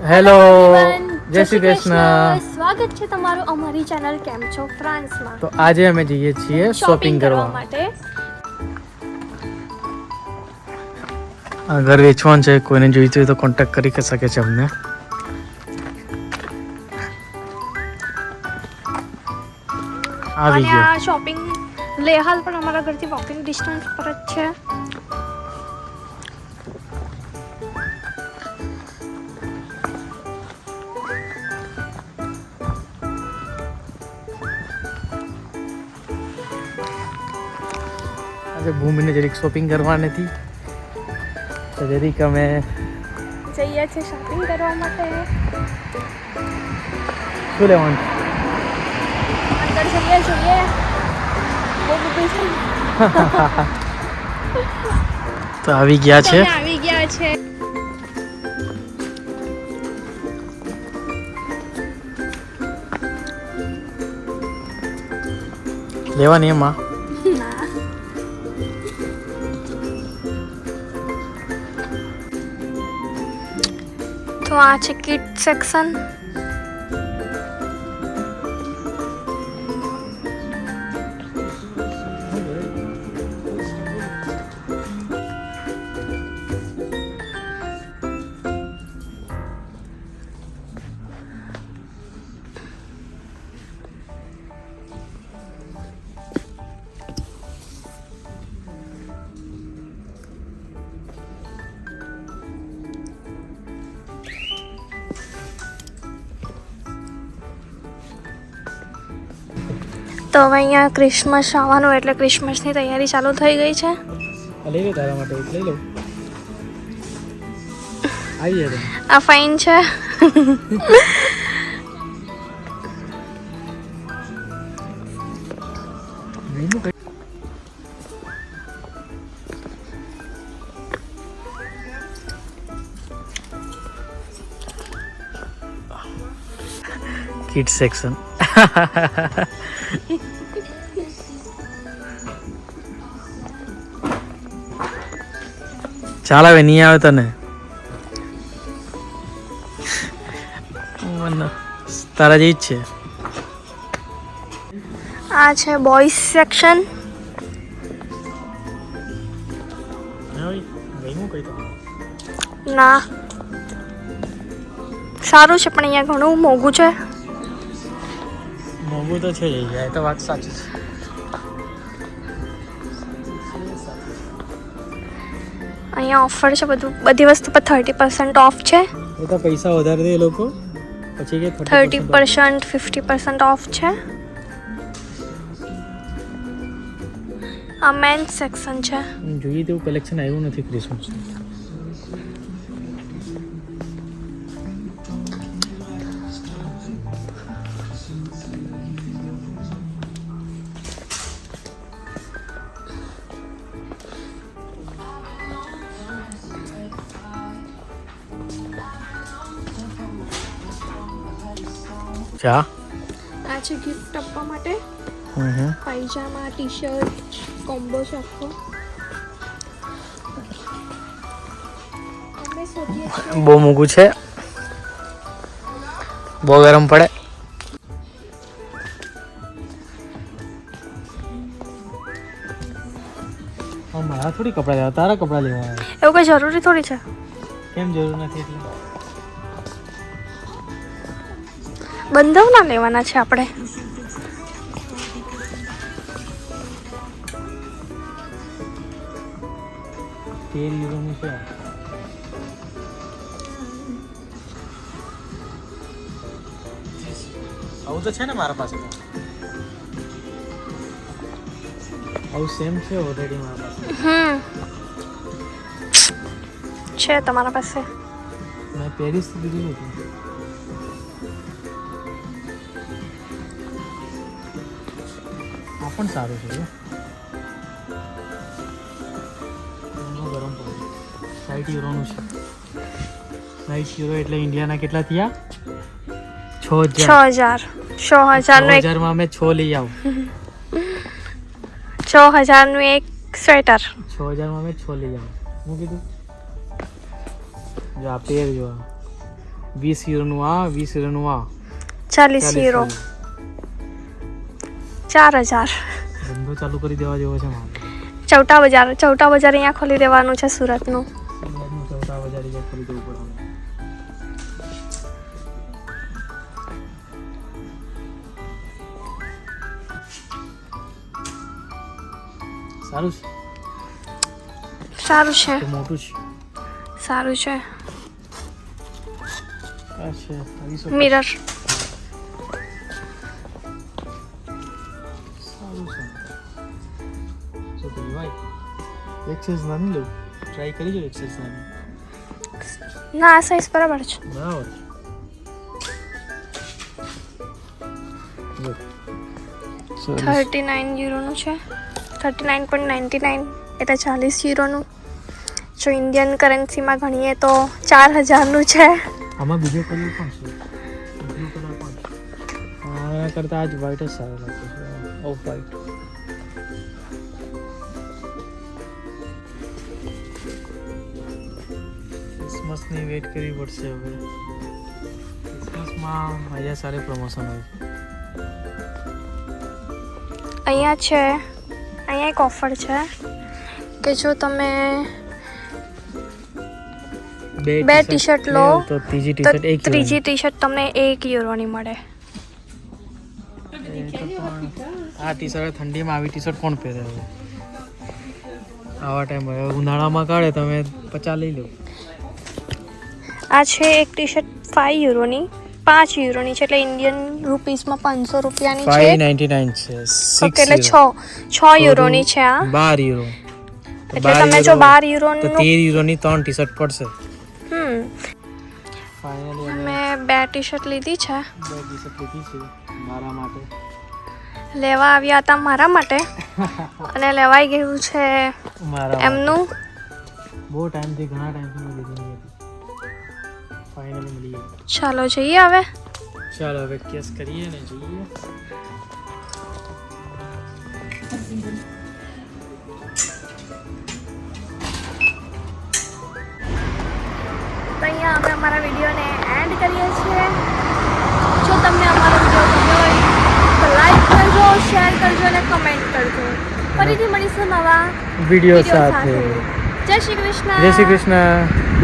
Hello જય શ્રી કૃષ્ણ. સ્વાગત છે તમારું અમારી ચેનલ કેમ છો ફ્રાન્સમાં. તો આજે અમે જઈએ છીએ શોપિંગ કરવા માટે. આ ઘર વેચવાનું છે કોઈને જોઈતું હોય તો કોન્ટેક્ટ કરી શકે છે અમને. આવી ગયો. શોપિંગ લેહાલ પણ અમારા ઘરથી વોકિંગ ડિસ્ટન્સ પર જ છે. આજે ભૂમિને જરીક શોપિંગ કરવાની હતી તો જરીક અમે જઈએ છીએ શોપિંગ કરવા માટે. શું લેવાનું? અંદર જઈએ જોઈએ. બહુ બધું છે તો આવી ગયા છે. આવી ગયા છે. લેવાની એમાં. તો આ છે કિટ સેક્શન તો હવે અહીંયા ક્રિસમસ આવવાનું એટલે ક્રિસમસની તૈયારી ચાલુ થઈ ગઈ છે. લઈ લે તારા માટે લઈ લો. આવી આ ફાઇન છે. કિડ સેક્શન ચાલ હવે, નહીં આવે તને. તારા જેવી જ છે. આ છે બોયઝ સેક્શન ના. સારું છે, પણ અહીંયા ઘણું મોંઘું છે. મોંઘું તો છે એ તો વાત સાચી છે. અહીંયા ઓફર છે બધું બધી વસ્તુ પર થર્ટી પર્સન્ટ ઓફ છે. એ તો પૈસા વધારે દે એ લોકો પછી કે thirty percent fifty percent off છે. આ મેન સેક્શન છે. જોઈએ તેવું કલેક્શન આવ્યું નથી ક્રિસમસ ચા? આ છે ગિફ્ટ આપવા માટે. પાયજામા ટી શર્ટ કોમ્બો છે આખો બહુ મોંઘું છે. બહુ ગરમ પડે. હા, મારા થોડી કપડાં લેવા તારા કપડાં લેવા. એવું કઈ જરૂરી થોડી છે? કેમ જરૂર નથી એટલે? બંધવના લેવાના છે આપણે. તેલ યુરોનું છે. આવું તો છે ને મારા પાસે આવું સેમ છે ઓલરેડી મારા પાસે. હમ. છે તમારા પાસે. મેં પેરિસથી લીધું હતું. આ પણ સારું છે ગરમ પડે સાઠ યુરોનું છે. સાઠ યુરો એટલે ઇન્ડિયાના કેટલા થયા? છ છ હજાર. છ હજાર એક હજારમાં અમે છ લઈ આવું. છ હજારનું એક સ્વેટર. છ હજારમાં અમે છ લઈ આવું. હું કીધું? જો આ પેર જો. વીસ યુરોનું આ વીસ યુરોનું આ. ચાલીસ યુરો. ચાર હજાર. ધંધો ચાલુ કરી દેવા જેવો છે ચૌટા બજાર ચૌટા બજાર અહીંયા ખોલી દેવાનું છે સુરતનું. ચૌટા બજાર અહીંયા ખોલી દેવું પડે. સારું છે? સારું છે. મોટું છે. સારું છે. મિરર છે શું કહ્યું ભાઈ નાની લઉં ટ્રાય કરી જો એક્સેસ ના ના સાઈઝ બરાબર છે. બરાબર થર્ટી નાઇન યુરોનું છે. Thirty nine point ninety nine એટલે ચાલીસ યુરોનું જો ઇન્ડિયન કરન્સીમાં ગણીએ તો ચાર હજારનું છે. આમાં બીજો કલર પણ છે. બ્લુ કલર પણ આના કરતાં આજ વ્હાઈટ જ સારો લાગે છે. ઓફ વ્હાઈટ ક્રિસમસની વેટ કરવી પડશે હવે. ક્રિસમસમાં અહીંયા સારી પ્રમોશન હોય. અહીંયા છે અહીંયા એક ઓફર છે કે જો તમે બે ટી-શર્ટ લો, તો ત્રીજી ટી શર્ટ એક ત્રીજી ટી શર્ટ તમને એક યુરોની મળે. આ ટી શર્ટ ઠંડીમાં આવી ટી શર્ટ કોણ પહેરે હવે આવા ટાઈમ ઉનાળામાં કાઢે તમે પચાસ લઈ લો આ છે એક ટી શર્ટ ફાઈવ યુરોની પાંચ યુરોની છે એટલે ઇન્ડિયન રૂપીસમાં પાંચસો રૂપિયાની ફાઈવ છે. નાઇન્ટી નાઇન છે. ઓકે એટલે છ છ યુરોની છે આ. બાર યુરો એટલે તમે જો બાર યુરો તેર યુરોની ત્રણ ટી શર્ટ પડશે. હમ. ફાઇનલી મેં બે ટી શર્ટ લીધી છે. બે ટી શર્ટ લીધી છે મારા માટે. લેવા આવ્યા હતા મારા માટે. અને લેવાઈ ગયું છે એમનું. બહુ ટાઈમથી ઘણા ટાઈમથી લીધી હતી. ફાઇનલી મળી ગઈ. ચાલો જઈએ હવે. ચાલો હવે કેસ કરીએ ને જોઈએ. તો અહીંયા અમે અમારા વિડીયોને એન્ડ કરીએ છીએ જો તમને અમારો વીડિયો ગમ્યો હોય તો લાઈક કરજો શેર કરજો અને કમેન્ટ કરજો ફરીથી મળીશું નવા વીડિયો સાથે. જય શ્રી કૃષ્ણ. જય શ્રી કૃષ્ણ.